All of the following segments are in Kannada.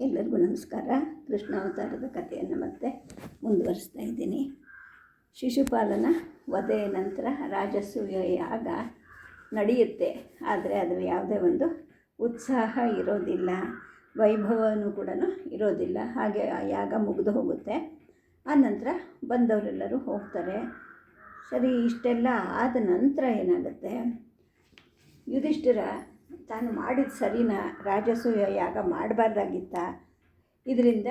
ಎಲ್ಲರಿಗೂ ನಮಸ್ಕಾರ. ಕೃಷ್ಣಾವತಾರದ ಕಥೆಯನ್ನು ಮತ್ತೆ ಮುಂದುವರಿಸ್ತಾ ಇದ್ದೀನಿ. ಶಿಶುಪಾಲನ ವಧೆಯ ನಂತರ ರಾಜಸೂಯ ಯಾಗ ನಡೆಯುತ್ತೆ. ಆದರೆ ಅದರ ಯಾವುದೇ ಒಂದು ಉತ್ಸಾಹ ಇರೋದಿಲ್ಲ. ವೈಭವನೂ ಕೂಡ ಇರೋದಿಲ್ಲ. ಹಾಗೆ ಆ ಯಾಗ ಮುಗಿದು ಹೋಗುತ್ತೆ. ಆನಂತರ ಬಂದವರೆಲ್ಲರೂ ಹೋಗ್ತಾರೆ. ಸರಿ, ಇಷ್ಟೆಲ್ಲ ಆದ ನಂತರ ಏನಾಗುತ್ತೆ? ಯುಧಿಷ್ಠಿರ ತಾನು ಮಾಡಿದ ಸರಿನ ರಾಜಸೂಯ ಯಾಗ ಮಾಡಬಾರ್ದಾಗಿತ್ತ. ಇದರಿಂದ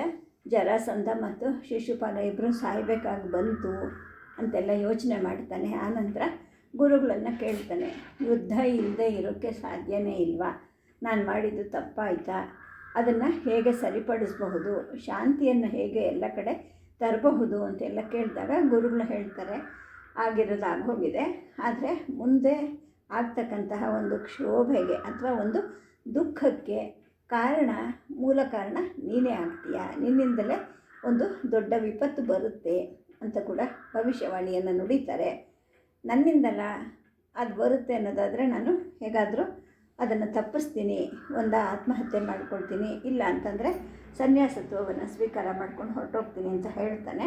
ಜರಾಸಂಧ ಮತ್ತು ಶಿಶುಪಾಲ ಇಬ್ಬರು ಸಾಯಬೇಕಾಗಿ ಬಂತು ಅಂತೆಲ್ಲ ಯೋಚನೆ ಮಾಡ್ತಾನೆ. ಆನಂತರ ಗುರುಗಳನ್ನು ಕೇಳ್ತಾನೆ, ಯುದ್ಧ ಇಲ್ಲದೆ ಇರೋಕ್ಕೆ ಸಾಧ್ಯನೇ ಇಲ್ವಾ? ನಾನು ಮಾಡಿದ್ದು ತಪ್ಪಾಯ್ತಾ? ಅದನ್ನು ಹೇಗೆ ಸರಿಪಡಿಸಬಹುದು? ಶಾಂತಿಯನ್ನು ಹೇಗೆ ಎಲ್ಲ ಕಡೆ ತರಬಹುದು? ಅಂತೆಲ್ಲ ಕೇಳಿದಾಗ ಗುರುಗಳು ಹೇಳ್ತಾರೆ ಆಗಿರೋದಾಗೋಗಿದೆ ಆದರೆ ಮುಂದೆ ಆಗ್ತಕ್ಕಂತಹ ಒಂದು ಕ್ಷೋಭೆಗೆ ಅಥವಾ ಒಂದು ದುಃಖಕ್ಕೆ ಕಾರಣ, ಮೂಲ ಕಾರಣ ನೀನೇ ಆಗ್ತೀಯ? ನಿನ್ನಿಂದಲೇ ಒಂದು ದೊಡ್ಡ ವಿಪತ್ತು ಬರುತ್ತೆ ಅಂತ ಕೂಡ ಭವಿಷ್ಯವಾಣಿಯನ್ನು ನುಡಿತಾರೆ. ನನ್ನಿಂದಲ್ಲ ಅದು ಬರುತ್ತೆ ಅನ್ನೋದಾದರೆ ನಾನು ಹೇಗಾದರೂ ಅದನ್ನು ತಪ್ಪಿಸ್ತೀನಿ, ಒಂದು ಆತ್ಮಹತ್ಯೆ ಮಾಡ್ಕೊಳ್ತೀನಿ, ಇಲ್ಲ ಅಂತಂದರೆ ಸನ್ಯಾಸತ್ವವನ್ನು ಸ್ವೀಕಾರ ಮಾಡ್ಕೊಂಡು ಹೊರಟೋಗ್ತೀನಿ ಅಂತ ಹೇಳ್ತಾನೆ.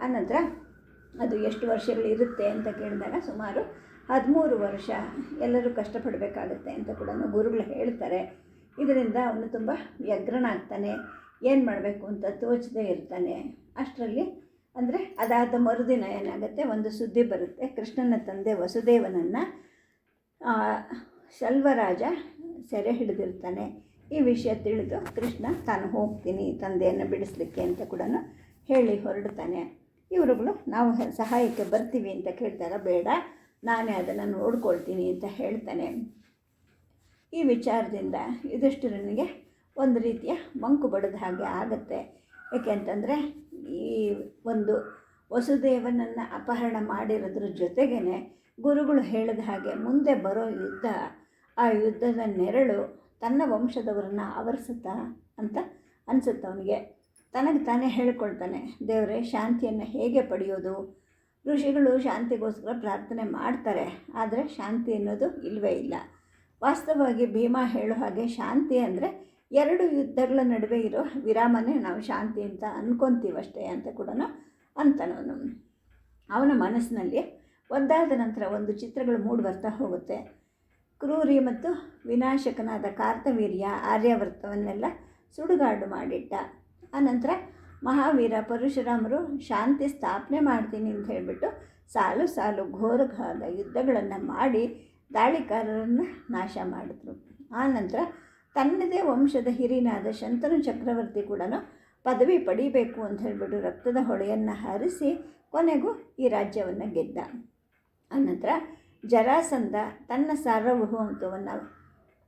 ಆನಂತರ ಅದು ಎಷ್ಟು ವರ್ಷಗಳಿರುತ್ತೆ ಅಂತ ಕೇಳಿದಾಗ ಸುಮಾರು ಹದಿಮೂರು ವರ್ಷ ಎಲ್ಲರೂ ಕಷ್ಟಪಡಬೇಕಾಗುತ್ತೆ ಅಂತ ಕೂಡ ಗುರುಗಳು ಹೇಳ್ತಾರೆ. ಇದರಿಂದ ಅವನು ತುಂಬ ವ್ಯಗ್ರನಾಗ್ತಾನೆ, ಏನು ಮಾಡಬೇಕು ಅಂತ ತೋಚದೇ ಇರ್ತಾನೆ. ಅಷ್ಟರಲ್ಲಿ ಅಂದರೆ ಅದಾದ ಮರುದಿನ ಏನಾಗುತ್ತೆ, ಒಂದು ಸುದ್ದಿ ಬರುತ್ತೆ. ಕೃಷ್ಣನ ತಂದೆ ವಸುದೇವನನ್ನು ಶಲ್ವರಾಜ ಸೆರೆ ಹಿಡಿದಿರ್ತಾನೆ. ಈ ವಿಷಯ ತಿಳಿದು ಕೃಷ್ಣ, ತಾನು ಹೋಗ್ತೀನಿ ತಂದೆಯನ್ನು ಬಿಡಿಸ್ಲಿಕ್ಕೆ ಅಂತ ಕೂಡ ಹೇಳಿ ಹೊರಡ್ತಾನೆ. ಇವರುಗಳು ನಾವು ಸಹಾಯಕ್ಕೆ ಬರ್ತೀವಿ ಅಂತ ಕೇಳ್ತಾರೆ? ಬೇಡ. ನಾನೇ ಅದನ್ನು ನೋಡ್ಕೊಳ್ತೀನಿ ಅಂತ ಹೇಳ್ತಾನೆ. ಈ ವಿಚಾರದಿಂದ ಯುಧಿಷ್ಠಿರನಿಗೆ ಒಂದು ರೀತಿಯ ಮಂಕು ಬಡದ ಹಾಗೆ ಆಗುತ್ತೆ. ಏಕೆಂತಂದರೆ ಈ ಒಂದು ವಸುದೇವನನ್ನು ಅಪಹರಣ ಮಾಡಿರೋದ್ರ ಜೊತೆಗೇ ಗುರುಗಳು ಹೇಳಿದ ಹಾಗೆ ಮುಂದೆ ಬರೋ ಯುದ್ಧ, ಆ ಯುದ್ಧದ ನೆರಳು ತನ್ನ ವಂಶದವರನ್ನು ಆವರಿಸುತ್ತಾ ಅಂತ ಅನಿಸುತ್ತೆ ಅವನಿಗೆ. ತನಗೆ ತಾನೇ ಹೇಳ್ಕೊಳ್ತಾನೆ, ದೇವರೇ, ಶಾಂತಿಯನ್ನು ಹೇಗೆ ಪಡೆಯೋದು? ಋಷಿಗಳು ಶಾಂತಿಗೋಸ್ಕರ ಪ್ರಾರ್ಥನೆ ಮಾಡ್ತಾರೆ, ಆದರೆ ಶಾಂತಿ ಅನ್ನೋದು ಇಲ್ಲವೇ ಇಲ್ಲ. ವಾಸ್ತವವಾಗಿ ಭೀಮಾ ಹೇಳೋ ಹಾಗೆ ಶಾಂತಿ ಅಂದರೆ ಎರಡು ಯುದ್ಧಗಳ ನಡುವೆ ಇರೋ ವಿರಾಮನೇ ನಾವು ಶಾಂತಿ ಅಂತ ಅನ್ಕೊತೀವಷ್ಟೇ ಅಂತ ಕೂಡ ಅಂತನವನು. ಅವನ ಮನಸ್ಸಿನಲ್ಲಿ ಒಂದಾದ ನಂತರ ಒಂದು ಚಿತ್ರಗಳು ಮೂಡಿ ಬರ್ತಾ ಹೋಗುತ್ತೆ. ಕ್ರೂರಿ ಮತ್ತು ವಿನಾಶಕನಾದ ಕಾರ್ತವೀರ್ಯ ಆರ್ಯವರ್ತವನ್ನೆಲ್ಲ ಸುಡುಗಾಡು ಮಾಡಿಟ್ಟ. ಆನಂತರ ಮಹಾವೀರ ಪರಶುರಾಮರು ಶಾಂತಿ ಸ್ಥಾಪನೆ ಮಾಡ್ತೀನಿ ಅಂತ ಹೇಳಿಬಿಟ್ಟು ಸಾಲು ಸಾಲು ಘೋರಘಾದ ಯುದ್ಧಗಳನ್ನು ಮಾಡಿ ದಾಳಿಕಾರರನ್ನು ನಾಶ ಮಾಡಿದ್ರು. ಆನಂತರ ತನ್ನದೇ ವಂಶದ ಹಿರಿನಾದ ಶಂತನು ಚಕ್ರವರ್ತಿ ಕೂಡ ಪದವಿ ಪಡಿಬೇಕು ಅಂತ ಹೇಳಿಬಿಟ್ಟು ರಕ್ತದ ಹೊಳೆಯನ್ನು ಹರಿಸಿ ಕೊನೆಗೂ ಈ ರಾಜ್ಯವನ್ನು ಗೆದ್ದ. ಆನಂತರ ಜರಾಸಂಧ ತನ್ನ ಸಾರ್ವಭೌಮತ್ವವನ್ನು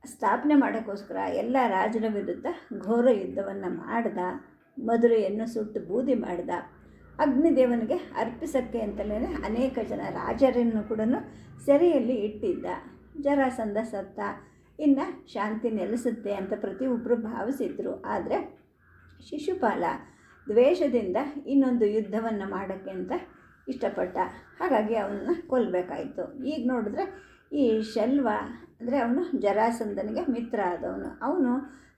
ಸ್ಥಾಪನೆ ಮಾಡೋಕ್ಕೋಸ್ಕರ ಎಲ್ಲ ರಾಜರ ವಿರುದ್ಧ ಘೋರ ಯುದ್ಧವನ್ನು ಮಾಡ್ದ. ಮಧುರೆಯನ್ನು ಸುಟ್ಟು ಬೂದಿ ಮಾಡಿದ. ಅಗ್ನಿದೇವನಿಗೆ ಅರ್ಪಿಸಕ್ಕೆ ಅಂತಲೇ ಅನೇಕ ಜನ ರಾಜರನ್ನು ಕೂಡ ಸೆರೆಯಲ್ಲಿ ಇಟ್ಟಿದ್ದ. ಜರಾಸಂಧ ಸತ್ತ. ಇನ್ನು ಶಾಂತಿ ನೆಲೆಸುತ್ತೆ ಅಂತ ಪ್ರತಿಯೊಬ್ಬರು ಭಾವಿಸಿದ್ರು. ಆದರೆ ಶಿಶುಪಾಲ ದ್ವೇಷದಿಂದ ಇನ್ನೊಂದು ಯುದ್ಧವನ್ನು ಮಾಡೋಕ್ಕೆ ಅಂತ ಇಷ್ಟಪಟ್ಟ. ಹಾಗಾಗಿ ಅವನನ್ನು ಕೊಲ್ಲಬೇಕಾಯಿತು ಈಗ ನೋಡಿದ್ರೆ ಈ ಶಲ್ವ ಅಂದರೆ ಅವನು ಜರಾಸಂಧನಿಗೆ ಮಿತ್ರ ಆದವನು. ಅವನು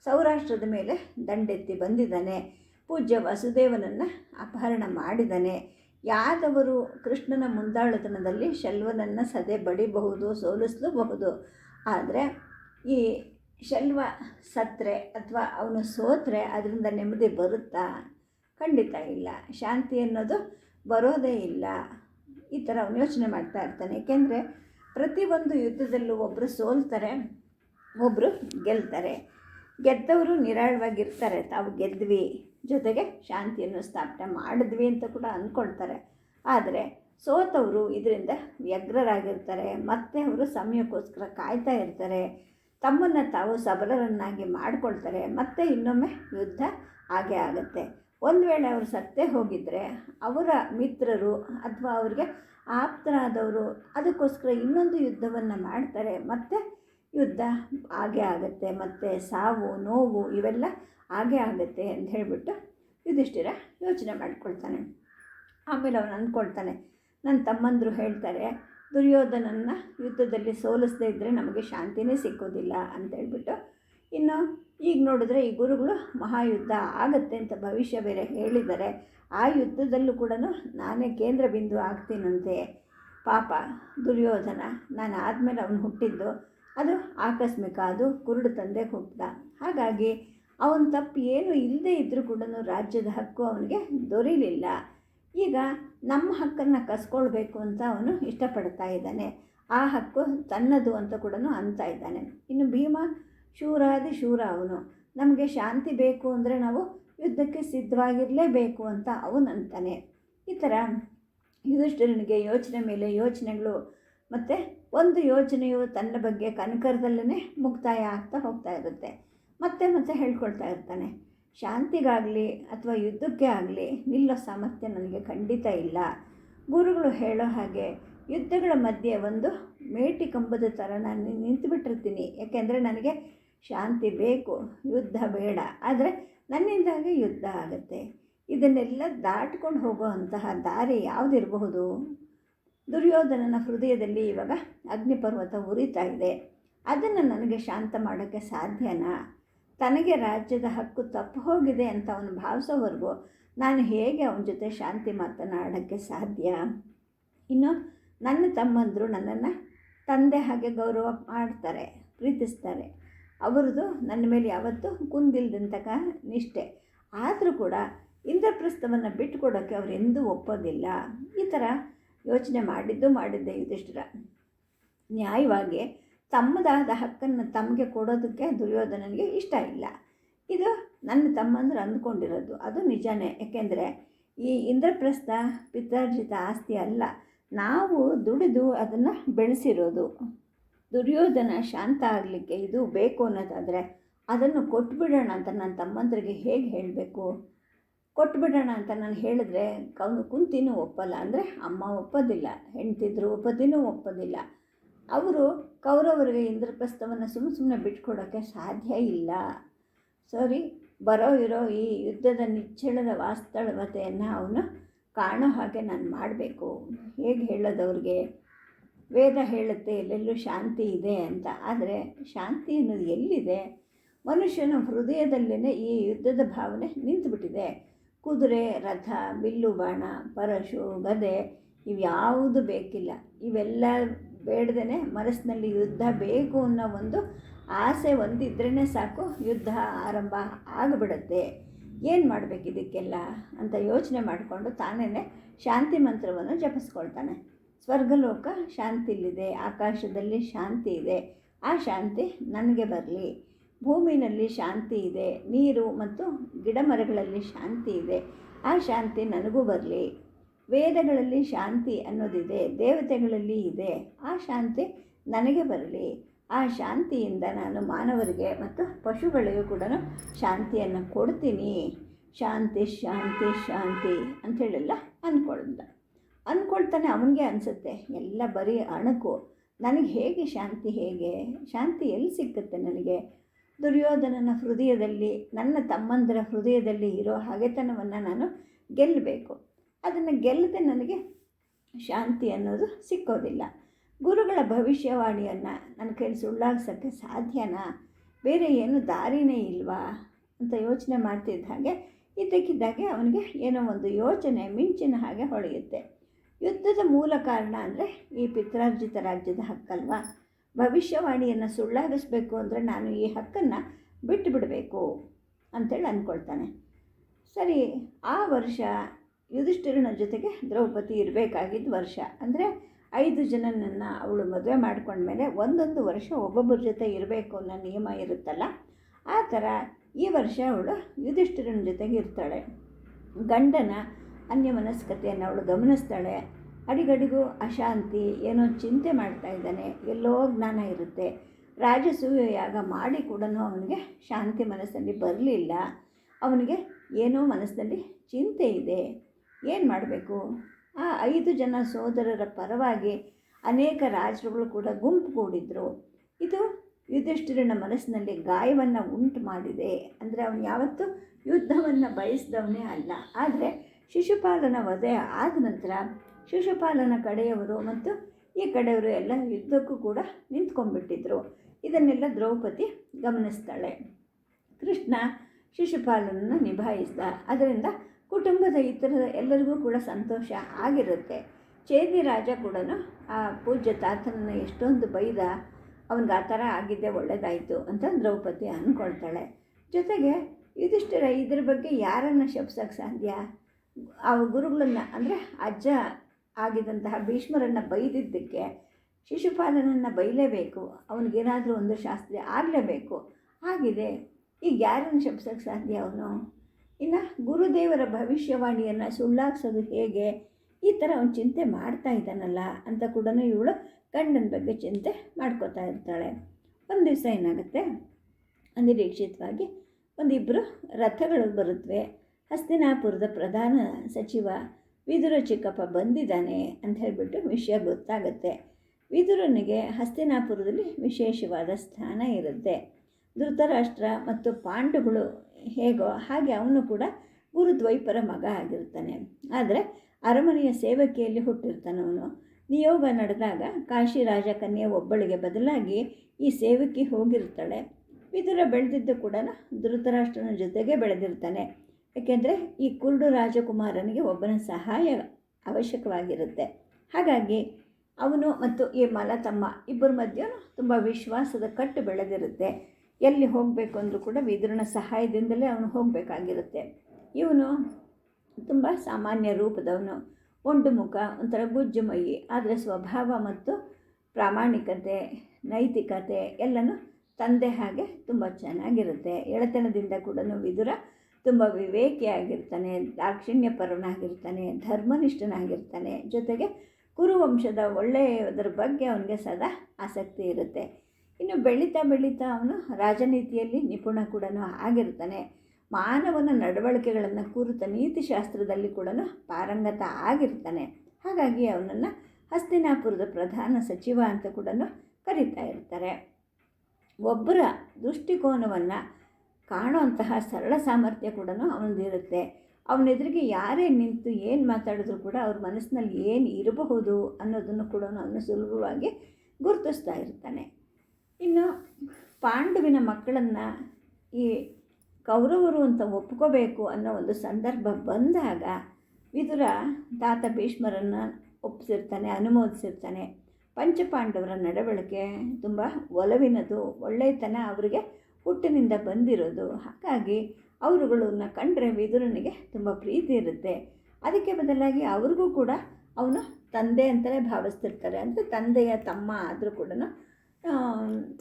ಸೌರಾಷ್ಟ್ರದ ಮೇಲೆ ದಂಡೆತ್ತಿ ಬಂದಿದ್ದಾನೆ. ಪೂಜ್ಯ ವಸುದೇವನನ್ನು ಅಪಹರಣ ಮಾಡಿದನೆ. ಯಾದವರು ಕೃಷ್ಣನ ಮುಂದಾಳುತನದಲ್ಲಿ ಶಲ್ವನನ್ನು ಸದೆ ಬಡಿಬಹುದು, ಸೋಲಿಸಲೂಬಹುದು. ಆದರೆ ಈ ಶಲ್ವ ಸತ್ತರೆ ಅಥವಾ ಅವನು ಸೋತ್ರೆ ಅದರಿಂದ ನೆಮ್ಮದಿ ಬರುತ್ತಾ? ಖಂಡಿತ ಇಲ್ಲ. ಶಾಂತಿ ಅನ್ನೋದು ಬರೋದೇ ಇಲ್ಲ. ಈ ಥರ ಅವನು ಯೋಚನೆ ಮಾಡ್ತಾ ಇರ್ತಾನೆ. ಏಕೆಂದರೆ ಪ್ರತಿಯೊಂದು ಯುದ್ಧದಲ್ಲೂ ಒಬ್ಬರು ಸೋಲ್ತಾರೆ ಒಬ್ಬರು ಗೆಲ್ತಾರೆ. ಗೆದ್ದವರು ನಿರಾಳವಾಗಿರ್ತಾರೆ, ತಾವು ಗೆದ್ವಿ, ಜೊತೆಗೆ ಶಾಂತಿಯನ್ನು ಸ್ಥಾಪನೆ ಮಾಡಿದ್ವಿ ಅಂತ ಕೂಡ ಅಂದ್ಕೊಳ್ತಾರೆ. ಆದರೆ ಸೋತವರು ಇದರಿಂದ ವ್ಯಗ್ರರಾಗಿರ್ತಾರೆ, ಮತ್ತೆ ಅವರು ಸಮಯಕ್ಕೋಸ್ಕರ ಕಾಯ್ತಾ ಇರ್ತಾರೆ, ತಮ್ಮನ್ನು ತಾವು ಸಬಲರನ್ನಾಗಿ ಮಾಡಿಕೊಳ್ತಾರೆ, ಮತ್ತೆ ಇನ್ನೊಮ್ಮೆ ಯುದ್ಧ ಹಾಗೆ ಆಗುತ್ತೆ. ಒಂದು ವೇಳೆ ಅವರು ಸತ್ತೇ ಹೋಗಿದ್ದರೆ ಅವರ ಮಿತ್ರರು ಅಥವಾ ಅವರಿಗೆ ಆಪ್ತರಾದವರು ಅದಕ್ಕೋಸ್ಕರ ಇನ್ನೊಂದು ಯುದ್ಧವನ್ನು ಮಾಡ್ತಾರೆ, ಮತ್ತು ಯುದ್ಧ ಆಗೇ ಆಗುತ್ತೆ, ಮತ್ತು ಸಾವು, ನೋವು ಇವೆಲ್ಲ ಆಗೇ ಆಗುತ್ತೆ ಅಂತ ಹೇಳಿಬಿಟ್ಟು ಯುಧಿಷ್ಠಿರ ಯೋಚನೆ ಮಾಡ್ಕೊಳ್ತಾನೆ. ಆಮೇಲೆ ಅವನು ಅಂದ್ಕೊಳ್ತಾನೆ ನನ್ನ ತಮ್ಮಂದರು ಹೇಳ್ತಾರೆ, ದುರ್ಯೋಧನನ್ನು ಯುದ್ಧದಲ್ಲಿ ಸೋಲಿಸದೇ ಇದ್ದರೆ ನಮಗೆ ಶಾಂತಿನೇ ಸಿಕ್ಕೋದಿಲ್ಲ ಅಂತ ಹೇಳ್ಬಿಟ್ಟು, ಇನ್ನು ಈಗ ನೋಡಿದ್ರೆ ಈ ಗುರುಗಳು ಮಹಾಯುದ್ಧ ಆಗತ್ತೆ ಅಂತ ಭವಿಷ್ಯ ಬೇರೆ ಹೇಳಿದ್ದಾರೆ. ಆ ಯುದ್ಧದಲ್ಲೂ ಕೂಡ ನಾನೇ ಕೇಂದ್ರ ಬಿಂದು ಆಗ್ತೀನಂತೆ. ಪಾಪ ದುರ್ಯೋಧನ, ನಾನು ಆದಮೇಲೆ ಅವನು ಹುಟ್ಟಿದ್ದು ಅದು ಆಕಸ್ಮಿಕ, ಅದು ಕುರುಡು ತಂದೆ ಹುಟ್ಟಿದ ಹಾಗಾಗಿ ಅವನ ತಪ್ಪು ಏನು ಇಲ್ಲದೆ ಇದ್ದರೂ ಕೂಡ ರಾಜ್ಯದ ಹಕ್ಕು ಅವನಿಗೆ ದೊರೀಲಿಲ್ಲ. ಈಗ ನಮ್ಮ ಹಕ್ಕನ್ನು ಕಸ್ಕೊಳ್ಬೇಕು ಅಂತ ಅವನು ಇಷ್ಟಪಡ್ತಾ ಇದ್ದಾನೆ. ಆ ಹಕ್ಕು ತನ್ನದು ಅಂತ ಕೂಡ ಅಂತ ಇದ್ದಾನೆ. ಇನ್ನು ಭೀಮ ಶೂರಾದಿ ಶೂರ ಅವನು. ನಮಗೆ ಶಾಂತಿ ಬೇಕು ಅಂದರೆ ನಾವು ಯುದ್ಧಕ್ಕೆ ಸಿದ್ಧವಾಗಿರಲೇಬೇಕು ಅಂತ ಅವನಂತಾನೆ ಈ ಥರ ಯುಧಿಷ್ಠಿರನಿಗೆ ಯೋಚನೆ ಮೇಲೆ ಯೋಚನೆಗಳು ಮತ್ತು ಒಂದು ಯೋಚನೆಯು ತನ್ನ ಬಗ್ಗೆ ಕನಕರದಲ್ಲೇ ಮುಕ್ತಾಯ ಆಗ್ತಾ ಹೋಗ್ತಾ ಇರುತ್ತೆ. ಮತ್ತೆ ಮತ್ತೆ ಹೇಳ್ಕೊಳ್ತಾ ಇರ್ತಾನೆ. ಶಾಂತಿಗಾಗಲಿ ಅಥವಾ ಯುದ್ಧಕ್ಕೆ ಆಗಲಿ ನಿಲ್ಲೋ ಸಾಮರ್ಥ್ಯ ನನಗೆ ಖಂಡಿತ ಇಲ್ಲ. ಗುರುಗಳು ಹೇಳೋ ಹಾಗೆ ಯುದ್ಧಗಳ ಮಧ್ಯೆ ಒಂದು ಮೇಟಿ ಕಂಬದ ಥರ ನಾನು ನಿಂತುಬಿಟ್ಟಿರ್ತೀನಿ. ಯಾಕೆಂದರೆ ನನಗೆ ಶಾಂತಿ ಬೇಕು, ಯುದ್ಧ ಬೇಡ. ಆದರೆ ನನ್ನಿಂದಾಗಿ ಯುದ್ಧ ಆಗುತ್ತೆ. ಇದನ್ನೆಲ್ಲ ದಾಟ್ಕೊಂಡು ಹೋಗೋ ಅಂತಹ ದಾರಿ ಯಾವುದಿರಬಹುದು? ದುರ್ಯೋಧನನ ಹೃದಯದಲ್ಲಿ ಇವಾಗ ಅಗ್ನಿಪರ್ವತ ಉರಿತಾ ಇದೆ ಅದನ್ನು ನನಗೆ ಶಾಂತ ಮಾಡೋಕ್ಕೆ ಸಾಧ್ಯನಾ? ತನಗೆ ರಾಜ್ಯದ ಹಕ್ಕು ತಪ್ಪು ಹೋಗಿದೆ ಅಂತ ಅವನು ಭಾವಿಸೋವರೆಗೂ ನಾನು ಹೇಗೆ ಅವನ ಜೊತೆ ಶಾಂತಿ ಮಾತನಾಡೋಕ್ಕೆ ಸಾಧ್ಯ? ಇನ್ನು ನನ್ನ ತಮ್ಮಂದರು ನನ್ನನ್ನು ತಂದೆ ಹಾಗೆ ಗೌರವ ಮಾಡ್ತಾರೆ, ಪ್ರೀತಿಸ್ತಾರೆ. ಅವರದು ನನ್ನ ಮೇಲೆ ಯಾವತ್ತೂ ಕುಂದಿಲ್ದಂತಕ ನಿಷ್ಠೆ. ಆದರೂ ಕೂಡ ಇಂದ್ರಪ್ರಸ್ಥವನ್ನು ಬಿಟ್ಟುಕೊಡೋಕ್ಕೆ ಅವರೆಂದೂ ಒಪ್ಪೋದಿಲ್ಲ. ಈ ಥರ ಯೋಚನೆ ಮಾಡಿದ್ದು ಮಾಡಿದ್ದೆ ಯುಧಿಷ್ಠಿರ. ನ್ಯಾಯವಾಗಿ ತಮ್ಮದಾದ ಹಕ್ಕನ್ನು ತಮಗೆ ಕೊಡೋದಕ್ಕೆ ದುರ್ಯೋಧನನಿಗೆ ಇಷ್ಟ ಇಲ್ಲ. ಇದು ನನ್ನ ತಮ್ಮಂದ್ರೆ ಅಂದ್ಕೊಂಡಿರೋದು. ಅದು ನಿಜನೇ. ಏಕೆಂದರೆ ಈ ಇಂದ್ರಪ್ರಸ್ಥ ಪಿತಾರ್ಜಿತ ಆಸ್ತಿ ಅಲ್ಲ. ನಾವು ದುಡಿದು ಅದನ್ನು ಬೆಳೆಸಿರೋದು. ದುರ್ಯೋಧನ ಶಾಂತ ಆಗಲಿಕ್ಕೆ ಇದು ಬೇಕು ಅನ್ನೋದಾದರೆ ಅದನ್ನು ಕೊಟ್ಬಿಡೋಣ ಅಂತ ನನ್ನ ತಮ್ಮಂದ್ರಿಗೆ ಹೇಗೆ ಹೇಳಬೇಕು? ಕೊಟ್ಬಿಡೋಣ ಅಂತ ನಾನು ಹೇಳಿದ್ರೆ, ಅವನು ಕುಂತಿನೂ ಒಪ್ಪಲ್ಲ. ಅಂದರೆ ಅಮ್ಮ ಒಪ್ಪೋದಿಲ್ಲ, ಹೆಂಡ್ತಿದ್ರು ಒಪ್ಪೋದಿನೂ ಒಪ್ಪೋದಿಲ್ಲ. ಅವರು ಕೌರವರಿಗೆ ಇಂದ್ರಪ್ರಸ್ಥವನ್ನು ಸುಮ್ಮ ಸುಮ್ಮನೆ ಬಿಟ್ಕೊಡೋಕ್ಕೆ ಸಾಧ್ಯ ಇಲ್ಲ. ಸರಿ, ಬರೋ ಇರೋ ಈ ಯುದ್ಧದ ನಿಚ್ಚಳದ ವಾಸ್ತವತೆಯನ್ನು ಅವನು ಕಾಣೋ ಹಾಗೆ ನಾನು ಮಾಡಬೇಕು. ಹೇಗೆ ಹೇಳೋದವ್ರಿಗೆ ವೇದ ಹೇಳುತ್ತೆ, ಎಲ್ಲೆಲ್ಲೂ ಶಾಂತಿ ಇದೆ ಅಂತ. ಆದರೆ ಶಾಂತಿ ಅನ್ನೋದು ಎಲ್ಲಿದೆ? ಮನುಷ್ಯನ ಹೃದಯದಲ್ಲೇ ಈ ಯುದ್ಧದ ಭಾವನೆ ನಿಂತುಬಿಟ್ಟಿದೆ. ಕುದುರೆ, ರಥ, ಬಿಲ್ಲು, ಬಾಣ, ಪರಶು, ಗದೆ ಇವ್ಯಾವುದು ಬೇಕಿಲ್ಲ. ಇವೆಲ್ಲ ಬೇಡದೇ ಮನಸ್ಸಿನಲ್ಲಿ ಯುದ್ಧ ಬೇಕು ಅನ್ನೋ ಒಂದು ಆಸೆ ಒಂದಿದ್ರೇ ಸಾಕು ಯುದ್ಧ ಆರಂಭ ಆಗಿಬಿಡುತ್ತೆ. ಏನು ಮಾಡಬೇಕು ಇದಕ್ಕೆಲ್ಲ ಅಂತ ಯೋಚನೆ ಮಾಡಿಕೊಂಡು ತಾನೇ ಶಾಂತಿ ಮಂತ್ರವನ್ನು ಜಪಿಸ್ಕೊಳ್ತಾನೆ. ಸ್ವರ್ಗಲೋಕ ಶಾಂತಿಲಿದೆ, ಆಕಾಶದಲ್ಲಿ ಶಾಂತಿ ಇದೆ. ಆ ಶಾಂತಿ ನನಗೆ ಬರಲಿ. ಭೂಮಿನಲ್ಲಿ ಶಾಂತಿ ಇದೆ, ನೀರು ಮತ್ತು ಗಿಡಮರಗಳಲ್ಲಿ ಶಾಂತಿ ಇದೆ. ಆ ಶಾಂತಿ ನನಗೂ ಬರಲಿ. ವೇದಗಳಲ್ಲಿ ಶಾಂತಿ ಅನ್ನೋದಿದೆ, ದೇವತೆಗಳಲ್ಲಿ ಇದೆ. ಆ ಶಾಂತಿ ನನಗೆ ಬರಲಿ. ಆ ಶಾಂತಿಯಿಂದ ನಾನು ಮಾನವರಿಗೆ ಮತ್ತು ಪಶುಗಳಿಗೂ ಕೂಡ ಶಾಂತಿಯನ್ನು ಕೊಡ್ತೀನಿ. ಶಾಂತಿ ಶಾಂತಿ ಶಾಂತಿ ಅಂಥೇಳೆಲ್ಲ ಅಂದ್ಕೊಳ್ದ. ಅಂದ್ಕೊಳ್ತಾನೆ ಅವನಿಗೆ ಅನಿಸುತ್ತೆ, ಎಲ್ಲ ಬರೀ ಅಣಕು. ನನಗೆ ಹೇಗೆ ಶಾಂತಿ ಹೇಗೆ? ಶಾಂತಿ ಎಲ್ಲಿ ಸಿಕ್ಕುತ್ತೆ ನನಗೆ? ದುರ್ಯೋಧನನ ಹೃದಯದಲ್ಲಿ, ನನ್ನ ತಮ್ಮಂದರ ಹೃದಯದಲ್ಲಿ ಇರೋ ಹಾಗೆತನವನ್ನು ನಾನು ಗೆಲ್ಲಬೇಕು. ಅದನ್ನು ಗೆಲ್ಲದೆ ನನಗೆ ಶಾಂತಿ ಅನ್ನೋದು ಸಿಕ್ಕೋದಿಲ್ಲ. ಗುರುಗಳ ಭವಿಷ್ಯವಾಣಿಯನ್ನು ನನ್ನ ಕೈಲಿ ಸುಳ್ಳಾಗ್ಸೋಕ್ಕೆ ಸಾಧ್ಯನಾ? ಬೇರೆ ಏನು ದಾರಿನೇ ಇಲ್ವಾ? ಅಂತ ಯೋಚನೆ ಮಾಡ್ತಿದ್ದ ಹಾಗೆ, ಇದ್ದಕ್ಕಿದ್ದಾಗೆ ಅವನಿಗೆ ಏನೋ ಒಂದು ಯೋಚನೆ ಮಿಂಚಿನ ಹಾಗೆ ಹೊಳೆಯುತ್ತೆ. ಯುದ್ಧದ ಮೂಲ ಕಾರಣ ಅಂದರೆ ಈ ಪಿತ್ರಾರ್ಜಿತ ರಾಜ್ಯದ ಹಕ್ಕಲ್ವಾ? ಭವಿಷ್ಯವಾಣಿಯನ್ನು ಸುಳ್ಳಾಗಿಸ್ಬೇಕು ಅಂದರೆ ನಾನು ಈ ಹಕ್ಕನ್ನು ಬಿಟ್ಟು ಬಿಡಬೇಕು ಅಂಥೇಳಿ ಅಂದ್ಕೊಳ್ತಾನೆ ಸರಿ, ಆ ವರ್ಷ ಯುಧಿಷ್ಠಿರನ ಜೊತೆಗೆ ದ್ರೌಪದಿ ಇರಬೇಕಾಗಿದ್ದ ವರ್ಷ. ಅಂದರೆ ಐದು ಜನನನ್ನು ಅವಳು ಮದುವೆ ಮಾಡ್ಕೊಂಡ್ಮೇಲೆ ಒಂದೊಂದು ವರ್ಷ ಒಬ್ಬೊಬ್ಬರ ಜೊತೆ ಇರಬೇಕು ಅನ್ನೋ ನಿಯಮ ಇರುತ್ತಲ್ಲ, ಆ ಥರ ಈ ವರ್ಷ ಅವಳು ಯುಧಿಷ್ಠಿರನ ಜೊತೆಗೆ ಇರ್ತಾಳೆ. ಗಂಡನ ಅನ್ಯಮನಸ್ಕತೆಯನ್ನು ಅವಳು ಗಮನಿಸ್ತಾಳೆ. ಅಡಿಗಡಿಗೂ ಅಶಾಂತಿ, ಏನೋ ಚಿಂತೆ ಮಾಡ್ತಾ ಇದ್ದಾನೆ. ಎಲ್ಲೋ ಜ್ಞಾನ ಇರುತ್ತೆ. ರಾಜಸೂಯ ಯಾಗ ಮಾಡಿ ಕೂಡ ಅವನಿಗೆ ಶಾಂತಿ ಮನಸ್ಸಲ್ಲಿ ಬರಲಿಲ್ಲ. ಅವನಿಗೆ ಏನೋ ಮನಸ್ಸಿನಲ್ಲಿ ಚಿಂತೆ ಇದೆ. ಏನು ಮಾಡಬೇಕು? ಆ ಐದು ಜನ ಸೋದರರ ಪರವಾಗಿ ಅನೇಕ ರಾಜರುಗಳು ಕೂಡ ಗುಂಪು ಕೂಡಿದ್ರು. ಇದು ಯುಧಿಷ್ಠಿರನ ಮನಸ್ಸಿನಲ್ಲಿ ಗಾಯವನ್ನು ಉಂಟು ಮಾಡಿದೆ. ಅಂದರೆ ಅವನು ಯಾವತ್ತೂ ಯುದ್ಧವನ್ನು ಬಯಸಿದವನೇ ಅಲ್ಲ. ಆದರೆ ಶಿಶುಪಾಲನ ವಧೆ ಆದ ನಂತರ ಶಿಶುಪಾಲನ ಕಡೆಯವರು ಮತ್ತು ಈ ಕಡೆಯವರು ಎಲ್ಲ ಯುದ್ಧಕ್ಕೂ ಕೂಡ ನಿಂತ್ಕೊಂಡ್ಬಿಟ್ಟಿದ್ರು. ಇದನ್ನೆಲ್ಲ ದ್ರೌಪದಿ ಗಮನಿಸ್ತಾಳೆ. ಕೃಷ್ಣ ಶಿಶುಪಾಲನನ್ನು ನಿಭಾಯಿಸಿದ. ಅದರಿಂದ ಕುಟುಂಬದ ಇತರ ಎಲ್ಲರಿಗೂ ಕೂಡ ಸಂತೋಷ ಆಗಿರುತ್ತೆ. ಚೇದಿ ರಾಜ ಕೂಡ ಆ ಪೂಜ್ಯ ತಾತನನ್ನು ಎಷ್ಟೊಂದು ಬೈದ, ಅವನಿಗೆ ಆ ಥರ ಆಗಿದ್ದೆ ಒಳ್ಳೆಯದಾಯಿತು ಅಂತ ದ್ರೌಪದಿ ಅಂದ್ಕೊಳ್ತಾಳೆ ಜೊತೆಗೆ ಇದಿಷ್ಟರ ಇದ್ರ ಬಗ್ಗೆ ಯಾರನ್ನು ಶಪ್ಸಕ್ಕೆ ಸಾಧ್ಯ? ಆ ಗುರುಗಳನ್ನ, ಅಂದರೆ ಅಜ್ಜ ಆಗಿದ್ದಂತಹ ಭೀಷ್ಮರನ್ನು ಬೈದಿದ್ದಕ್ಕೆ ಶಿಶುಪಾಲನನ್ನು ಬೈಲೇಬೇಕು, ಅವನಿಗೇನಾದರೂ ಒಂದು ಶಾಸ್ತ್ರಿ ಆಗಲೇಬೇಕು. ಆಗಿದೆ, ಈಗ ಯಾರನ್ನು ಶಪಿಸೋಕ್ಕೆ ಸಾಧ್ಯ ಅವನು? ಇನ್ನು ಗುರುದೇವರ ಭವಿಷ್ಯವಾಣಿಯನ್ನು ಸುಳ್ಳಾಗ್ಸೋದು ಹೇಗೆ? ಈ ಥರ ಅವನು ಚಿಂತೆ ಮಾಡ್ತಾ ಇದ್ದಾನಲ್ಲ ಅಂತ ಕೂಡ ಇವಳು ಗಂಡನ ಬಗ್ಗೆ ಚಿಂತೆ ಮಾಡ್ಕೋತಾ ಇರ್ತಾಳೆ. ಒಂದು ದಿವಸ ಏನಾಗುತ್ತೆ? ಅನಿರೀಕ್ಷಿತವಾಗಿ ಒಂದಿಬ್ಬರು ರಥಗಳು ಬರುತ್ತವೆ ಹಸ್ತಿನಾಪುರದ ಪ್ರಧಾನ ಸಚಿವ ವಿದುರ ಚಿಕ್ಕಪ್ಪ ಬಂದಿದ್ದಾನೆ ಅಂತ ಹೇಳಿಬಿಟ್ಟು ವಿಷಯ ಗೊತ್ತಾಗುತ್ತೆ. ವಿದುರನಿಗೆ ಹಸ್ತಿನಾಪುರದಲ್ಲಿ ವಿಶೇಷವಾದ ಸ್ಥಾನ ಇರುತ್ತೆ. ಧೃತರಾಷ್ಟ್ರ ಮತ್ತು ಪಾಂಡುಗಳು ಹೇಗೋ ಹಾಗೆ ಅವನು ಕೂಡ ಗುರುದ್ವೈಪರ ಮಗ ಆಗಿರ್ತಾನೆ. ಆದರೆ ಅರಮನೆಯ ಸೇವಕಿಯಲ್ಲಿ ಹುಟ್ಟಿರ್ತಾನೆ ಅವನು. ನಿಯೋಗ ನಡೆದಾಗ ಕಾಶಿ ರಾಜಕನ್ಯೆ ಒಬ್ಬಳಿಗೆ ಬದಲಾಗಿ ಈ ಸೇವಕಿ ಹೋಗಿರ್ತಾಳೆ. ವಿದುರ ಬೆಳೆದಿದ್ದು ಕೂಡ ಧೃತರಾಷ್ಟ್ರನ ಜೊತೆಗೆ ಬೆಳೆದಿರ್ತಾನೆ. ಏಕೆಂದರೆ ಈ ಕುರುಡು ರಾಜಕುಮಾರನಿಗೆ ಒಬ್ಬನ ಸಹಾಯ ಅವಶ್ಯಕವಾಗಿರುತ್ತೆ. ಹಾಗಾಗಿ ಅವನು ಮತ್ತು ಈ ಮಲ ತಮ್ಮ ಇಬ್ಬರ ಮಧ್ಯೆ ತುಂಬ ವಿಶ್ವಾಸದ ಕಟ್ಟು ಬೆಳೆದಿರುತ್ತೆ. ಎಲ್ಲಿ ಹೋಗಬೇಕು ಅಂದರೂ ಕೂಡ ವಿದುರನ ಸಹಾಯದಿಂದಲೇ ಅವನು ಹೋಗಬೇಕಾಗಿರುತ್ತೆ. ಇವನು ತುಂಬ ಸಾಮಾನ್ಯ ರೂಪದವನು. ಒಂಟು ಮುಖ, ಒಂಥರ ಗುಜ್ಜು ಮೈ ಆದರೆ ಸ್ವಭಾವ ಮತ್ತು ಪ್ರಾಮಾಣಿಕತೆ, ನೈತಿಕತೆ ಎಲ್ಲನೂ ತಂದೆ ಹಾಗೆ ತುಂಬ ಚೆನ್ನಾಗಿರುತ್ತೆ. ಎಳೆತನದಿಂದ ಕೂಡ ವಿದುರ ತುಂಬ ವಿವೇಕಿಯಾಗಿರ್ತಾನೆ ದಾಕ್ಷಿಣ್ಯಪರನಾಗಿರ್ತಾನೆ ಧರ್ಮನಿಷ್ಠನಾಗಿರ್ತಾನೆ, ಜೊತೆಗೆ ಕುರುವಂಶದ ಒಳ್ಳೆಯದರ ಬಗ್ಗೆ ಅವನಿಗೆ ಸದಾ ಆಸಕ್ತಿ ಇರುತ್ತೆ. ಇನ್ನು ಬೆಳೀತಾ ಬೆಳೀತಾ ಅವನು ರಾಜನೀತಿಯಲ್ಲಿ ನಿಪುಣ ಕೂಡ ಆಗಿರ್ತಾನೆ. ಮಾನವನ ನಡವಳಿಕೆಗಳನ್ನು ಕುರಿತ ನೀತಿಶಾಸ್ತ್ರದಲ್ಲಿ ಕೂಡ ಪಾರಂಗತ ಆಗಿರ್ತಾನೆ. ಹಾಗಾಗಿ ಅವನನ್ನು ಹಸ್ತಿನಾಪುರದ ಪ್ರಧಾನ ಸಚಿವ ಅಂತ ಕೂಡ ಕರೀತಾ ಇರ್ತಾರೆ. ಒಬ್ಬರ ದೃಷ್ಟಿಕೋನವನ್ನು ಕಾಣುವಂತಹ ಸರಳ ಸಾಮರ್ಥ್ಯ ಕೂಡ ಅವನದಿರುತ್ತೆ. ಅವನೆದುರಿಗೆ ಯಾರೇ ನಿಂತು ಏನು ಮಾತಾಡಿದ್ರು ಕೂಡ ಅವ್ರ ಮನಸ್ಸಿನಲ್ಲಿ ಏನು ಇರಬಹುದು ಅನ್ನೋದನ್ನು ಕೂಡ ಅವನು ಸುಲಭವಾಗಿ ಗುರುತಿಸ್ತಾ ಇರ್ತಾನೆ. ಇನ್ನು ಪಾಂಡುವಿನ ಮಕ್ಕಳನ್ನು ಈ ಕೌರವರು ಅಂತ ಒಪ್ಕೋಬೇಕು ಅನ್ನೋ ಒಂದು ಸಂದರ್ಭ ಬಂದಾಗ ವಿದುರ ತಾತ ಭೀಷ್ಮರನ್ನು ಒಪ್ಪಿಸಿರ್ತಾನೆ ಅನುಮೋದಿಸಿರ್ತಾನೆ. ಪಂಚಪಾಂಡವರ ನಡವಳಿಕೆ ತುಂಬ ಒಲವಿನದು ಒಳ್ಳೆಯತನ ಅವರಿಗೆ ಹುಟ್ಟಿನಿಂದ ಬಂದಿರೋದು. ಹಾಗಾಗಿ ಅವರುಗಳನ್ನ ಕಂಡ್ರೆ ವಿದುರನಿಗೆ ತುಂಬ ಪ್ರೀತಿ ಇರುತ್ತೆ. ಅದಕ್ಕೆ ಬದಲಾಗಿ ಅವ್ರಿಗೂ ಕೂಡ ಅವನು ತಂದೆ ಅಂತಲೇ ಭಾವಿಸ್ತಿರ್ತಾರೆ. ಅಂದರೆ ತಂದೆಯ ತಮ್ಮ ಆದರೂ ಕೂಡ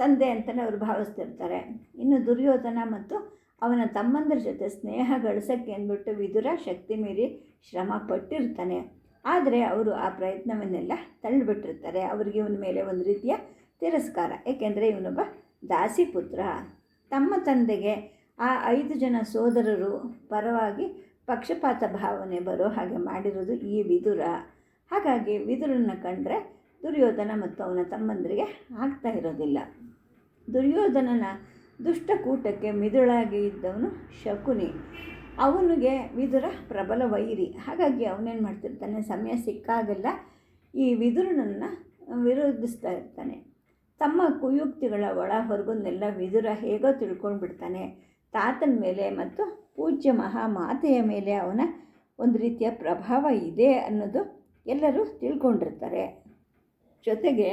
ತಂದೆ ಅಂತಲೇ ಅವರು ಭಾವಿಸ್ತಿರ್ತಾರೆ. ಇನ್ನು ದುರ್ಯೋಧನ ಮತ್ತು ಅವನ ತಮ್ಮಂದರ ಜೊತೆ ಸ್ನೇಹ ಗಳಿಸೋಕ್ಕೆ ಅಂದ್ಬಿಟ್ಟು ವಿದುರ ಶಕ್ತಿ ಮೀರಿ ಶ್ರಮ ಪಟ್ಟಿರ್ತಾನೆ. ಆದರೆ ಅವರು ಆ ಪ್ರಯತ್ನವನ್ನೆಲ್ಲ ತಳ್ಳಿಬಿಟ್ಟಿರ್ತಾರೆ. ಅವರಿಗೆ ಇವನ ಮೇಲೆ ಒಂದು ರೀತಿಯ ತಿರಸ್ಕಾರ. ಏಕೆಂದರೆ ಇವನೊಬ್ಬ ದಾಸಿಪುತ್ರ ತಮ್ಮ ತಂದೆಗೆ ಆ ಐದು ಜನ ಸೋದರರು ಪರವಾಗಿ ಪಕ್ಷಪಾತ ಭಾವನೆ ಬರೋ ಹಾಗೆ ಮಾಡಿರೋದು ಈ ವಿದುರ. ಹಾಗಾಗಿ ವಿದುರನ್ನು ಕಂಡ್ರೆ ದುರ್ಯೋಧನ ಮತ್ತು ಅವನ ತಮ್ಮಂದರಿಗೆ ಆಗ್ತಾ ಇರೋದಿಲ್ಲ. ದುರ್ಯೋಧನನ ದುಷ್ಟಕೂಟಕ್ಕೆ ಮಿದುಳಾಗಿ ಇದ್ದವನು ಶಕುನಿ. ಅವನಿಗೆ ವಿದುರ ಪ್ರಬಲ ವೈರಿ. ಹಾಗಾಗಿ ಅವನೇನು ಮಾಡ್ತಿರ್ತಾನೆ? ಸಮಯ ಸಿಕ್ಕಾಗೆಲ್ಲ. ಈ ವಿದುರನನ್ನು ವಿರೋಧಿಸ್ತಾ ಇರ್ತಾನೆ. ತಮ್ಮ ಕುಯುಕ್ತಿಗಳ ಒಳ ಹೊರಗನ್ನೆಲ್ಲ ವಿದುರ ಹೇಗೋ ತಿಳ್ಕೊಂಡು ಬಿಡ್ತಾನೆ ತಾತನ ಮೇಲೆ ಮತ್ತು ಪೂಜ್ಯ ಮಹಾ ಮಾತೆಯ ಮೇಲೆ ಅವನ ಒಂದು ರೀತಿಯ ಪ್ರಭಾವ ಇದೆ ಅನ್ನೋದು ಎಲ್ಲರೂ ತಿಳ್ಕೊಂಡಿರ್ತಾರೆ. ಜೊತೆಗೆ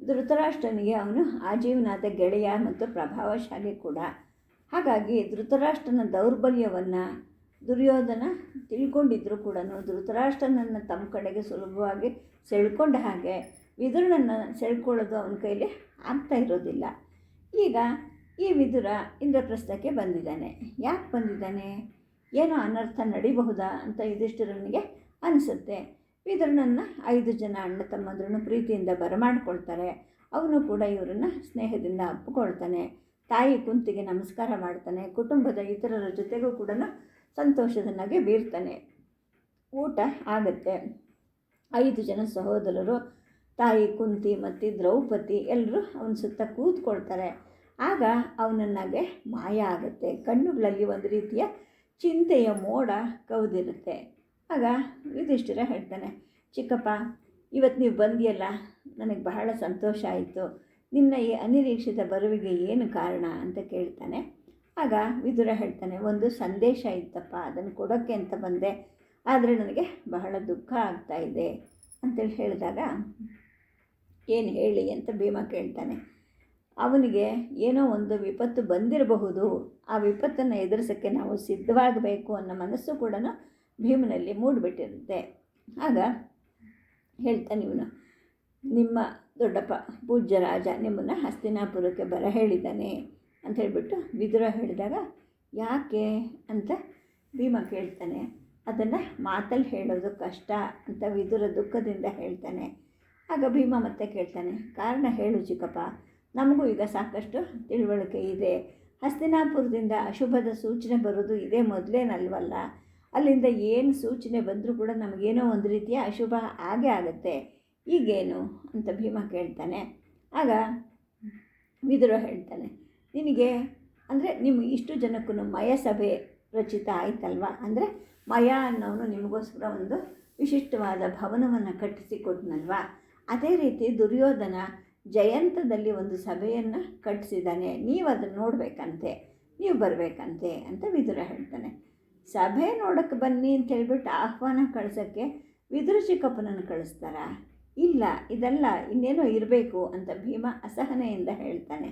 ಧೃತರಾಷ್ಟ್ರನಿಗೆ ಅವನು ಆಜೀವನಾದ ಗೆಳೆಯ ಮತ್ತು ಪ್ರಭಾವಶಾಲಿ ಕೂಡ. ಹಾಗಾಗಿ ಧೃತರಾಷ್ಟ್ರನ ದೌರ್ಬಲ್ಯವನ್ನು, ದುರ್ಯೋಧನ ತಿಳ್ಕೊಂಡಿದ್ರು ಕೂಡ ಧೃತರಾಷ್ಟ್ರನನ್ನು ತಮ್ಮ ಕಡೆಗೆ ಸುಲಭವಾಗಿ ಸೆಳ್ಕೊಂಡ ಹಾಗೆ ವಿದುರನನ್ನು ಸೆಳ್ಕೊಳ್ಳೋದು ಅವನ ಕೈಲಿ ಆಗ್ತಾ ಇರೋದಿಲ್ಲ. ಈಗ ಈ ವಿದುರ ಇಂದ್ರಪ್ರಸ್ಥಕ್ಕೆ ಬಂದಿದ್ದಾನೆ. ಯಾಕೆ ಬಂದಿದ್ದಾನೆ? ಏನೋ ಅನರ್ಥ ನಡಿಬಹುದಾ ಅಂತ ಯುಧಿಷ್ಠಿರನಿಗೆ ಅನಿಸುತ್ತೆ. ವಿದುರನನ್ನು ಐದು ಜನ ಅಣ್ಣ ತಮ್ಮಂದ್ರೂ ಪ್ರೀತಿಯಿಂದ ಬರಮಾಡ್ಕೊಳ್ತಾರೆ. ಅವನು ಕೂಡ ಇವರನ್ನು ಸ್ನೇಹದಿಂದ ಅಪ್ಪಿಕೊಳ್ತಾನೆ ತಾಯಿ ಕುಂತಿಗೆ ನಮಸ್ಕಾರ ಮಾಡ್ತಾನೆ. ಕುಟುಂಬದ ಇತರರ ಜೊತೆಗೂ ಕೂಡ ಸಂತೋಷದ ನಗೆ ಬೀರ್ತಾನೆ. ಊಟ ಆಗುತ್ತೆ. ಐದು ಜನ ಸಹೋದರರು ತಾಯಿ ಕುಂತಿ ಮತ್ತು ದ್ರೌಪದಿ ಎಲ್ಲರೂ ಅವನ ಸುತ್ತ ಕೂತ್ಕೊಳ್ತಾರೆ. ಆಗ ಅವನನ್ನಾಗೆ ಮಾಯ ಆಗುತ್ತೆ. ಕಣ್ಣುಗಳಲ್ಲಿ ಒಂದು ರೀತಿಯ ಚಿಂತೆಯ ಮೋಡ ಕವಿದಿರುತ್ತೆ. ಆಗ ಯುಧಿಷ್ಠಿರ ಹೇಳ್ತಾನೆ, ಚಿಕ್ಕಪ್ಪ, ಇವತ್ತು ನೀವು ಬಂದಿಯಲ್ಲ? ನನಗೆ ಬಹಳ ಸಂತೋಷ ಆಯಿತು. ನಿನ್ನ ಈ ಅನಿರೀಕ್ಷಿತ ಬರುವಿಗೆ ಏನು ಕಾರಣ? ಅಂತ ಕೇಳ್ತಾನೆ. ಆಗ ವಿದುರ ಹೇಳ್ತಾನೆ, ಒಂದು ಸಂದೇಶ ಇತ್ತಪ್ಪ, ಅದನ್ನು ಕೊಡೋಕ್ಕೆ ಅಂತ ಬಂದೆ. ಆದರೆ ನನಗೆ ಬಹಳ ದುಃಖ ಆಗ್ತಾ ಇದೆ. ಅಂತೇಳಿ ಹೇಳಿದಾಗ ಏನು ಹೇಳಿ ಅಂತ ಭೀಮ ಕೇಳ್ತಾನೆ. ಅವನಿಗೆ ಏನೋ ಒಂದು ವಿಪತ್ತು ಬಂದಿರಬಹುದು. ಆ ವಿಪತ್ತನ್ನು ಎದುರಿಸೋಕ್ಕೆ ನಾವು ಸಿದ್ಧವಾಗಬೇಕು ಅನ್ನೋ ಮನಸ್ಸು ಕೂಡ ಭೀಮನಲ್ಲಿ ಮೂಡಿಬಿಟ್ಟಿರುತ್ತೆ. ಆಗ ಹೇಳ್ತಾನೆ ಇವನು, ನಿಮ್ಮ ದೊಡ್ಡಪ್ಪ ಪೂಜ್ಯ ರಾಜ ನಿಮ್ಮನ್ನು ಹಸ್ತಿನಾಪುರಕ್ಕೆ ಬರ ಹೇಳಿದ್ದಾನೆ ಅಂತ ಹೇಳಿಬಿಟ್ಟು ವಿದುರ ಹೇಳಿದಾಗ, ಯಾಕೆ? ಅಂತ ಭೀಮ ಕೇಳ್ತಾನೆ. ಅದನ್ನು ಮಾತಲ್ಲಿ ಹೇಳೋದು ಕಷ್ಟ ಅಂತ ವಿದುರ ದುಃಖದಿಂದ ಹೇಳ್ತಾನೆ. ಆಗ ಭೀಮ ಮತ್ತೆ ಕೇಳ್ತಾನೆ, ಕಾರಣ ಹೇಳು ಚಿಕ್ಕಪ್ಪ, ನಮಗೂ ಈಗ ಸಾಕಷ್ಟು ತಿಳುವಳಿಕೆ ಇದೆ. ಹಸ್ತಿನಾಪುರದಿಂದ ಅಶುಭದ ಸೂಚನೆ ಬರೋದು ಇದೇ ಮೊದಲೇನಲ್ವಲ್ಲ? ಅಲ್ಲಿಂದ ಏನು ಸೂಚನೆ ಬಂದರೂ ಕೂಡ ನಮಗೇನೋ ಒಂದು ರೀತಿಯ ಅಶುಭ ಆಗೇ ಆಗುತ್ತೆ. ಈಗೇನು? ಅಂತ ಭೀಮ ಕೇಳ್ತಾನೆ. ಆಗ ವಿದುರ ಹೇಳ್ತಾನೆ, ನಿನಗೆ ಅಂದರೆ ನಿಮ್ಮ ಇಷ್ಟು ಜನಕ್ಕೂ ಮಯಸಭೆ ರಚಿತ ಆಯ್ತಲ್ವ? ಅಂದರೆ ಮಯ ಅನ್ನೋನು ನಿಮಗೋಸ್ಕರ ಒಂದು ವಿಶಿಷ್ಟವಾದ ಭವನವನ್ನು ಕಟ್ಟಿಸಿಕೊಟ್ನಲ್ವ ಅದೇ ರೀತಿ ದುರ್ಯೋಧನ ಜಯಂತದಲ್ಲಿ ಒಂದು ಸಭೆಯನ್ನು ಕಟ್ಟಿಸಿದ್ದಾನೆ ನೀವು ಅದನ್ನು ನೋಡಬೇಕಂತೆ, ನೀವು ಬರಬೇಕಂತೆ ಅಂತ ವಿದುರ ಹೇಳ್ತಾನೆ. ಸಭೆ ನೋಡೋಕ್ಕೆ ಬನ್ನಿ ಅಂತ ಹೇಳಿಬಿಟ್ಟು ಆಹ್ವಾನ ಕಳ್ಸೋಕ್ಕೆ ವಿದುರ ಚಿಕ್ಕಪ್ಪನನ್ನು ಕಳಿಸ್ತಾರ. ಇಲ್ಲ, ಇದೆಲ್ಲ ಇನ್ನೇನೋ ಇರಬೇಕು ಅಂತ ಭೀಮ ಅಸಹನೆಯಿಂದ ಹೇಳ್ತಾನೆ.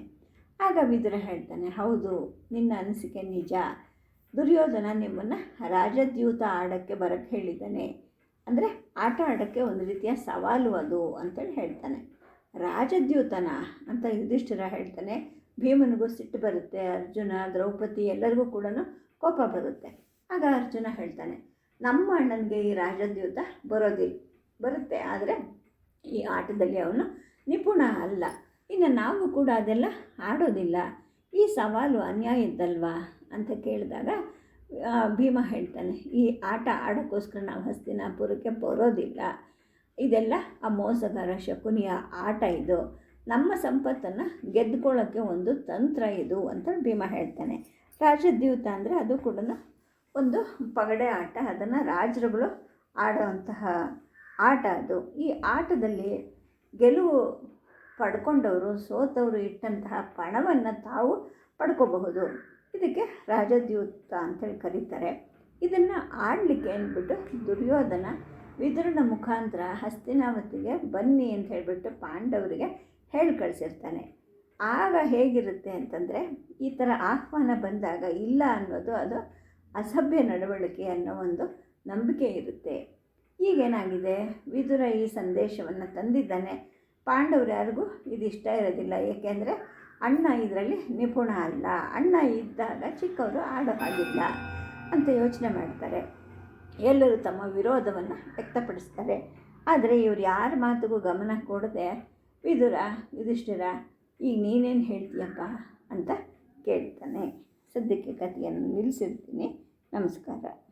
ಆಗ ವಿದುರ ಹೇಳ್ತಾನೆ, ಹೌದು, ನಿನ್ನ ಅನಿಸಿಕೆ ನಿಜ. ದುರ್ಯೋಧನ ನಿಮ್ಮನ್ನು ರಾಜದ್ಯೂತ ಆಡೋಕ್ಕೆ ಬರಕ್ಕೆ ಹೇಳಿದ್ದಾನೆ. ಅಂದರೆ ಆಟ ಆಡೋಕ್ಕೆ ಒಂದು ರೀತಿಯ ಸವಾಲು ಅದು ಅಂತೇಳಿ ಹೇಳ್ತಾನೆ. ರಾಜದ್ಯೂತನ ಅಂತ ಯುಧಿಷ್ಠಿರ ಹೇಳ್ತಾನೆ, ಭೀಮನಿಗೂ ಸಿಟ್ಟು ಬರುತ್ತೆ, ಅರ್ಜುನ, ದ್ರೌಪದಿ ಎಲ್ಲರಿಗೂ ಕೂಡ ಕೋಪ ಬರುತ್ತೆ. ಆಗ ಅರ್ಜುನ ಹೇಳ್ತಾನೆ, ನಮ್ಮ ಅಣ್ಣನಿಗೆ ಈ ರಾಜದ್ಯೂತ ಬರೋದಿಲ್ಲ, ಬರುತ್ತೆ, ಆದರೆ ಈ ಆಟದಲ್ಲಿ ಅವನು ನಿಪುಣ ಅಲ್ಲ. ಇನ್ನು ನಾವು ಕೂಡ ಅದೆಲ್ಲ ಆಡೋದಿಲ್ಲ, ಈ ಸವಾಲು ಅನ್ಯಾಯದ್ದಲ್ವಾ ಅಂತ ಕೇಳಿದಾಗ ಭೀಮ ಹೇಳ್ತಾನೆ, ಈ ಆಟ ಆಡೋಕ್ಕೋಸ್ಕರ ನಾವು ಹಸ್ತಿನಾಪುರಕ್ಕೆ ಬರೋದಿಲ್ಲ. ಇದೆಲ್ಲ ಆ ಮೋಸಗಾರ ಶಕುನಿಯ ಆಟ ಇದು. ನಮ್ಮ ಸಂಪತ್ತನ್ನು ಗೆದ್ದುಕೊಳ್ಳೋಕ್ಕೆ ಒಂದು ತಂತ್ರ ಇದು ಅಂತ ಭೀಮ ಹೇಳ್ತಾನೆ. ರಾಜದ್ಯೂತ ಅಂದರೆ ಅದು ಕೂಡ ಒಂದು ಪಗಡೆ ಆಟ, ಅದನ್ನು ರಾಜರುಗಳು ಆಡೋವಂತಹ ಆಟ ಅದು. ಈ ಆಟದಲ್ಲಿ ಗೆಲುವು ಪಡ್ಕೊಂಡವರು ಸೋತವರು ಇಟ್ಟಂತಹ ಪಣವನ್ನು ತಾವು ಪಡ್ಕೋಬಹುದು. ಇದಕ್ಕೆ ರಾಜದ್ಯೂತ ಅಂತೇಳಿ ಕರೀತಾರೆ. ಇದನ್ನು ಆಡಲಿಕ್ಕೆ ಅಂದ್ಬಿಟ್ಟು ದುರ್ಯೋಧನ ವಿದುರನ ಮುಖಾಂತರ ಹಸ್ತಿನಾವತಿಗೆ ಬನ್ನಿ ಅಂತ ಹೇಳಿಬಿಟ್ಟು ಪಾಂಡವರಿಗೆ ಹೇಳಿ ಕಳಿಸಿರ್ತಾನೆ. ಆಗ ಹೇಗಿರುತ್ತೆ ಅಂತಂದರೆ ಈ ಥರ ಆಹ್ವಾನ ಬಂದಾಗ ಇಲ್ಲ ಅನ್ನೋದು ಅದು ಅಸಭ್ಯ ನಡವಳಿಕೆ ಅನ್ನೋ ಒಂದು ನಂಬಿಕೆ ಇರುತ್ತೆ. ಈಗೇನಾಗಿದೆ? ವಿದುರ ಈ ಸಂದೇಶವನ್ನು ತಂದಿದ್ದಾನೆ. ಪಾಂಡವರು ಯಾರಿಗೂ ಇದು ಇಷ್ಟ ಇರೋದಿಲ್ಲ. ಏಕೆಂದರೆ ಅಣ್ಣ ಇದರಲ್ಲಿ ನಿಪುಣ ಅಲ್ಲ. ಅಣ್ಣ ಇದ್ದಾಗ ಚಿಕ್ಕವರು ಆಡೋ ಹಾಗಿಲ್ಲ ಅಂತ ಯೋಚನೆ ಮಾಡ್ತಾರೆ. ಎಲ್ಲರೂ ತಮ್ಮ ವಿರೋಧವನ್ನು ವ್ಯಕ್ತಪಡಿಸ್ತಾರೆ. ಆದರೆ ಇವರು ಯಾರ ಮಾತಿಗೂ ಗಮನ ಕೊಡದೆ, ವಿದುರ, ಯುಧಿಷ್ಠಿರ, ಈಗ ನೀನೇನು ಹೇಳ್ತೀಯಪ್ಪ? ಅಂತ ಕೇಳ್ತಾನೆ. ಸದ್ಯಕ್ಕೆ ಕಥೆಯನ್ನು ನಿಲ್ಲಿಸಿರ್ತೀನಿ. ನಮಸ್ಕಾರ.